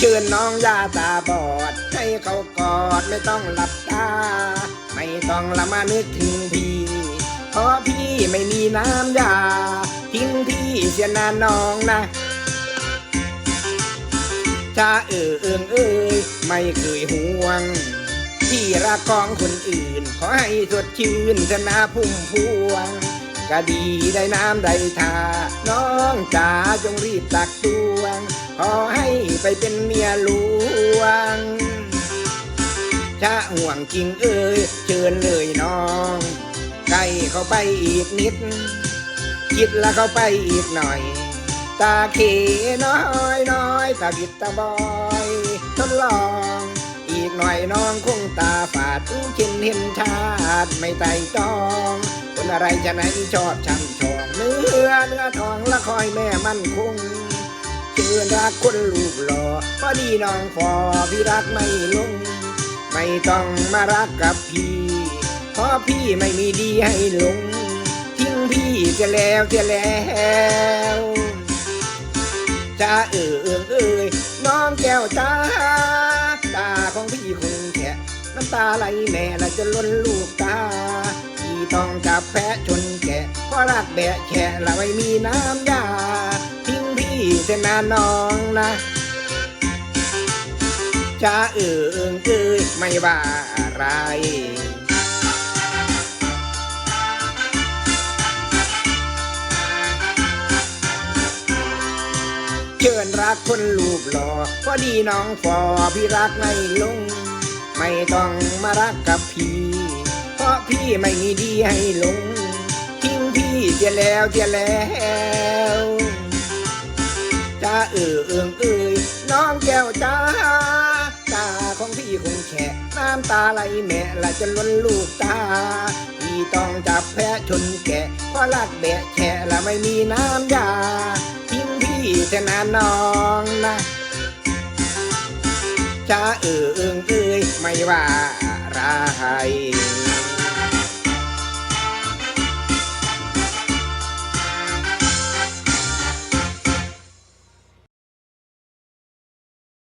ชิญน้องยาตาบอด ให้เขากอดไม่ต้องหลับตา ไม่ต้องละมานึกถึงพี่เพราะพี่ไม่มีน้ำยา ทิ้งพี่เสียนานน้องนะจะเออเอิงเอ้ยไม่เคยห่วง ที่รักของคนอื่น ขอให้สดชื่นชนะพุ่มพวง ก็ดีได้น้ำได้ทา น้องจ๋าจงรีบตักตวง ขอให้ไปเป็นเมียหลวงจะห่วงจริงเอ้ยเชิญเลยน้องใกล้เข้าไปอีกนิด คิดแล้วเข้าไปอีกหน่อย ตาเขน้อยน้อยตาบิดตาบอยทดลอง อีกหน่อยน้องคงตาฝาดชินเห็นชาติไม่ไต่จอง อะไรจะไหนชอบช่ำชองเนื้อเนื้อทองละคอยแม่มั่นคงเชื่อรักคนรูปหล่อพอดีน้องฟอพี่รักไม่ลง ไม่ต้องมารักกับพี่เพราะพี่ไม่มีดีให้หลง ทิ้งพี่จะแล้วจะแล้วจะเออเอิงเอ้ยน้องแก้วตาตาของพี่คงแฉะน้ำตาไหลแม่ละจะล้นลูกตา แบะแฉะละไม่มีน้ำยาทิ้งพี่จะนานน้องนะจะเออเอิงเอ้ยไม่ว่าอะไรเชิญรักคนรูปหล่อพอดีน้องฟอพี่รักไม่ลง ไม่ต้องมารักกับพี่ เพราะพี่ไม่มีดีให้ลงทิ้งพ เสียแล้วเสียแล้วจะเออเอิงเอ้ยน้องแก้วจ้าตาของพี่คงแฉะน้ำตาไหลแม่ละจะล้นลูกตาพี่ต้องจับแพะชนแกะเพราะรักแบะแฉะละไม่มีน้ำยาทิ้งพี่จะนานน้องนะจะเออเอิงเอ้ยไม่ว่าอะไร